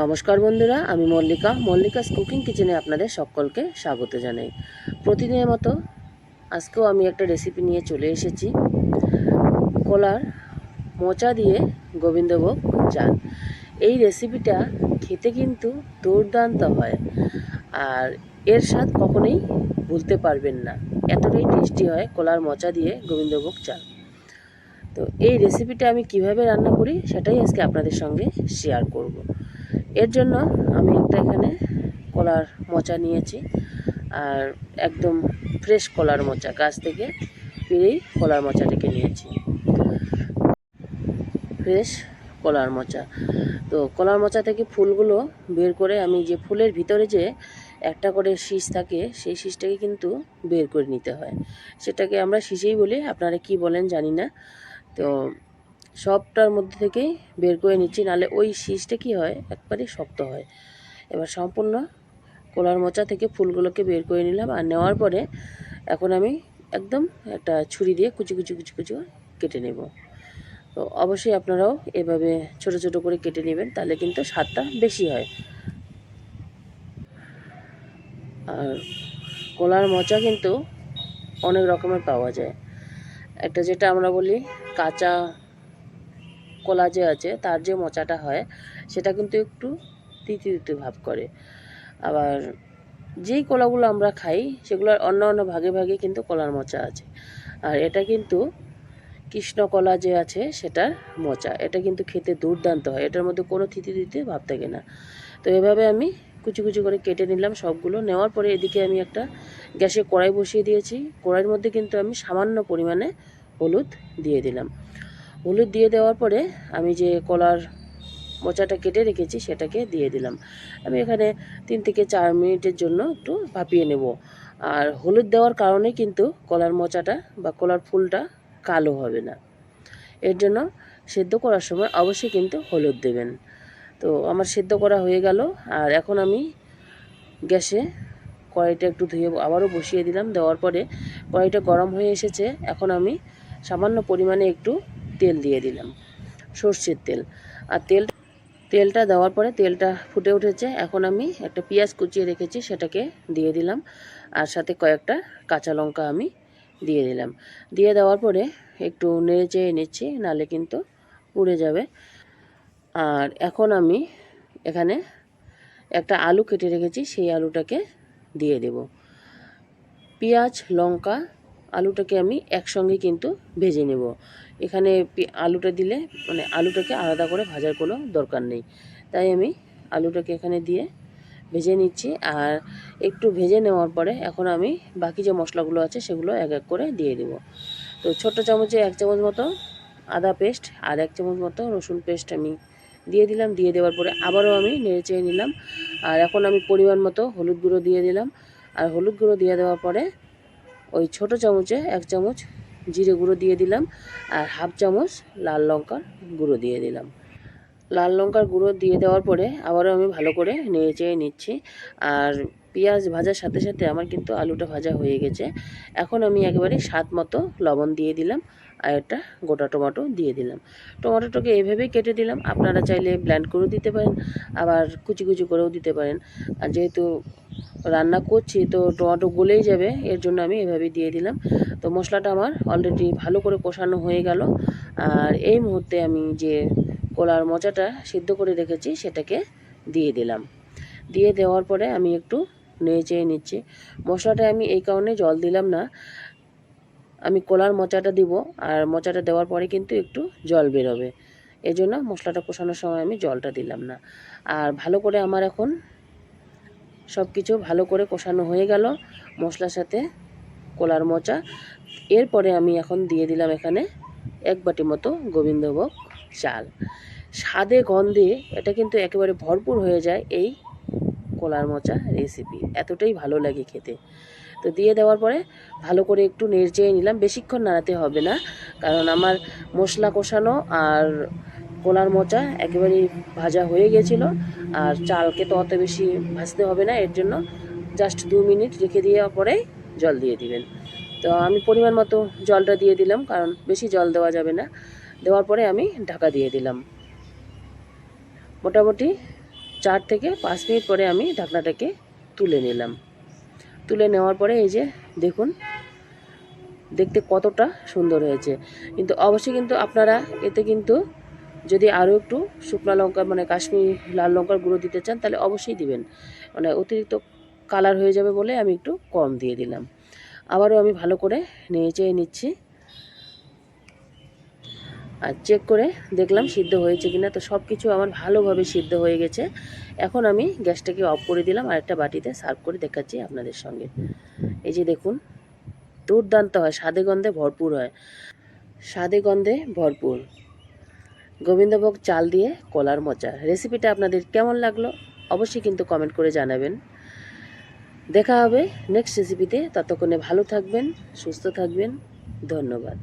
নমস্কার বন্ধুরা, আমি মল্লিকা। মল্লিকাস কুকিং কিচেনে আপনাদের সকলকে স্বাগত জানাই। প্রতিদিনের মতো আজকেও আমি একটা রেসিপি নিয়ে চলে এসেছি। কলার মোচা দিয়ে গোবিন্দভোগ চাল। এই রেসিপিটা খেতে কিন্তু দুর্দান্ত হয় আর এর স্বাদ কখনোই ভুলতে পারবেন না। এতটাই টেস্টি হয় কলার মোচা দিয়ে গোবিন্দভোগ চাল। তো এই রেসিপিটা আমি কীভাবে রান্না করি সেটাই আজকে আপনাদের সঙ্গে শেয়ার করব। এর জন্য আমি একটা এখানে কলার মোচা নিয়েছি। আর একদম ফ্রেশ কলার মোচা, গাছ থেকে পেরেই কলার মোচাটাকে নিয়েছি। ফ্রেশ কলার মোচা। তো কলার মোচা থেকে ফুলগুলো বের করে আমি যে ফুলের ভিতরে যে একটা করে শীষ থাকে, সেই শীষটাকে কিন্তু বের করে নিতে হয়। সেটাকে আমরা শীষেই বলি, আপনারা কি বলেন জানি না। তো সবটার মধ্যে থেকেই বের করে নিচ্ছি নাহলে ওই শীষটা কি হয়? একবারে শক্ত হয়। এবার সম্পূর্ণ কলার মোচা থেকে ফুলগুলোকে বের করে নিলাম, আর নেওয়ার পরে এখন আমি একদম একটা ছুরি দিয়ে কুচি কুচি কুচি কুচি কেটে নেব। তো অবশ্যই আপনারাও এভাবে ছোট ছোট করে কেটে নেবেন, তাহলে কিন্তু স্বাদটা বেশি হয়। আর কলার মোচা কিন্তু অনেক রকমের পাওয়া যায়। একটা যেটা আমরা বলি কাঁচা কলা যে আছে, তার যে মোচাটা হয়, সেটা কিন্তু একটু তিতি তিতি ভাব করে। আবার যেই কলাগুলো আমরা খাই, সেগুলোর অন্য অন্য ভাগে ভাগে কিন্তু কলার মোচা আছে। আর এটা কিন্তু কৃষ্ণকলা যে আছে, সেটার মোচা। এটা কিন্তু খেতে দুর্দান্ত হয়। এটার মধ্যে কোনো থিতি দিতে ভাব থাকে না। তো এভাবে আমি কুচি কুচি করে কেটে নিলাম সবগুলো। নেওয়ার পরে এদিকে আমি একটা গ্যাসে কড়াই বসিয়ে দিয়েছি। কড়াইয়ের মধ্যে কিন্তু আমি সামান্য পরিমাণে হলুদ দিয়ে দিলাম। হলুদ দিয়ে দেওয়ার পরে আমি যে কলার মোচাটা কেটে রেখেছি, সেটাকে দিয়ে দিলাম। আমি এখানে তিন থেকে চার মিনিটের জন্য একটু ভাপিয়ে নেব। আর হলুদ দেওয়ার কারণে কিন্তু কলার মোচাটা বা কলার ফুলটা কালো হবে না। এর জন্য সেদ্ধ করার সময় অবশ্যই কিন্তু হলুদ দেবেন। তো আমার সেদ্ধ করা হয়ে গেল, আর এখন আমি গ্যাসে কড়াইটা একটু ধুয়ে আবারও বসিয়ে দিলাম। দেওয়ার পরে কড়াইটা গরম হয়ে এসেছে। এখন আমি সামান্য পরিমাণে একটু তেল দিয়ে দিলাম, সর্ষের তেল। আর তেল, তেলটা দেওয়ার পরে তেলটা ফুটে উঠেছে। এখন আমি একটা পেঁয়াজ কুচিয়ে রেখেছি, সেটাকে দিয়ে দিলাম। আর সাথে কয়েকটা কাঁচা লঙ্কা আমি দিয়ে দিলাম। দিয়ে দেওয়ার পরে একটু নেড়ে চেয়ে নিচ্ছি নালে কিন্তু পুড়ে যাবে। আর এখন আমি এখানে একটা আলু কেটে রেখেছি, সেই আলুটাকে দিয়ে দেব। পেঁয়াজ, লঙ্কা, আলুটাকে আমি একসঙ্গে কিন্তু ভেজে নেব। এখানে আলুটা দিলে মানে আলুটাকে আলাদা করে ভাজার কোনো দরকার নেই। তাই আমি আলুটাকে এখানে দিয়ে ভেজে নিচ্ছি। আর একটু ভেজে নেওয়ার পরে এখন আমি বাকি যে মশলাগুলো আছে সেগুলো এক এক করে দিয়ে দেব। তো ছোট চামচে এক চামচ মতো আদা পেস্ট আর এক চামচ মতো রসুন পেস্ট আমি দিয়ে দিলাম। দিয়ে দেওয়ার পরে আবারও আমি নেড়ে চেয়ে নিলাম। আর এখন আমি পরিমাণ মতো হলুদ গুঁড়ো দিয়ে দিলাম। আর হলুদ গুঁড়ো দিয়ে দেওয়ার পরে ওই ছোট চামচে এক চামচ জিরে গুঁড়ো দিয়ে দিলাম আর হাফ চামচ লাল লঙ্কার গুঁড়ো দিয়ে দিলাম। লাল লঙ্কার গুঁড়ো দিয়ে দেওয়ার পরে আবারও আমি ভালো করে নেড়ে চেয়ে নিচ্ছি। আর পেঁয়াজ ভাজার সাথে সাথে আমার কিন্তু আলুটা ভাজা হয়ে গেছে। এখন আমি একেবারে স্বাদ মতো লবণ দিয়ে দিলাম আর একটা গোটা টমেটো দিয়ে দিলাম। টমেটোটাকে এইভাবেই কেটে দিলাম। আপনারা চাইলে ব্ল্যান্ড করেও দিতে পারেন, আবার কুচি কুচি করেও দিতে পারেন। আর যেহেতু রান্না করছি, তো টমেটো গলেই যাবে, এর জন্য আমি এভাবে দিয়ে দিলাম। তো মশলাটা আমার অলরেডি ভালো করে কষানো হয়ে গেল। আর এই মুহূর্তে আমি যে কলার মোচাটা সিদ্ধ করে রেখেছি, সেটাকে দিয়ে দিলাম। দিয়ে দেওয়ার পরে আমি একটু নেড়ে চেয়ে নিচ্ছি। মশলাটা আমি এই কারণে জল দিলাম না। আমি কলার মোচাটা দিব, আর মোচাটা দেওয়ার পরে কিন্তু একটু জল বেরোবে। এই জন্য মশলাটা কষানোর সময় আমি জলটা দিলাম না। আর ভালো করে আমার এখন সব কিছু ভালো করে কষানো হয়ে গেল, মশলার সাথে কলার মোচা। এরপরে আমি এখন দিয়ে দিলাম এখানে এক বাটি মতো গোবিন্দভোগ চাল। স্বাদে গন্ধে এটা কিন্তু একেবারে ভরপুর হয়ে যায় এই কলার মোচা রেসিপি এতটাই ভালো লাগে খেতে। তো দিয়ে দেওয়ার পরে ভালো করে একটু নেড়ে নিলাম। বেশিক্ষণ নাড়াতে হবে না, কারণ আমার মশলা কষানো আর কলার মোচা একেবারেই ভাজা হয়ে গেছিল। আর চালকে তো অত বেশি ভাজতে হবে না, এর জন্য জাস্ট দু মিনিট রেখে দেওয়ার পরে জল দিয়ে দিবেন। তো আমি পরিমাণ মতো জলটা দিয়ে দিলাম, কারণ বেশি জল দেওয়া যাবে না। দেওয়ার পরে আমি ঢাকা দিয়ে দিলাম। মোটামুটি চার থেকে পাঁচ মিনিট পরে আমি ঢাকনাটাকে তুলে নিলাম। তুলে নেওয়ার পরে এই যে দেখুন, দেখতে কতটা সুন্দর হয়েছে। কিন্তু অবশ্যই কিন্তু আপনারা এতে কিন্তু যদি আরও একটু শুকনো লঙ্কা মানে কাশ্মীর লাল লঙ্কার গুঁড়ো দিতে চান, তাহলে অবশ্যই দিবেন। মানে অতিরিক্ত কালার হয়ে যাবে বলে আমি একটু কম দিয়ে দিলাম। আবারও আমি ভালো করে নিয়ে চেয়ে নিচ্ছি। আর চেক করে দেখলাম সিদ্ধ হয়েছে কিনা। তো সব কিছু আমার ভালোভাবে সিদ্ধ হয়ে গেছে। এখন আমি গ্যাসটাকে অফ করে দিলাম। আর একটা বাটিতে সার্ভ করে দেখাচ্ছি আপনাদের সঙ্গে। এই যে দেখুন, দুর্দান্ত হয়, স্বাদে গন্ধে ভরপুর হয়। স্বাদে গন্ধে ভরপুর। গোবিন্দভোগ চাল দিয়ে কলার মোচা রেসিপিটা আপনাদের কেমন লাগল অবশ্যই কিন্তু কমেন্ট করে জানাবেন। দেখা হবে নেক্সট রেসিপিতে ততক্ষণে ভালো থাকবেন, সুস্থ থাকবেন। ধন্যবাদ।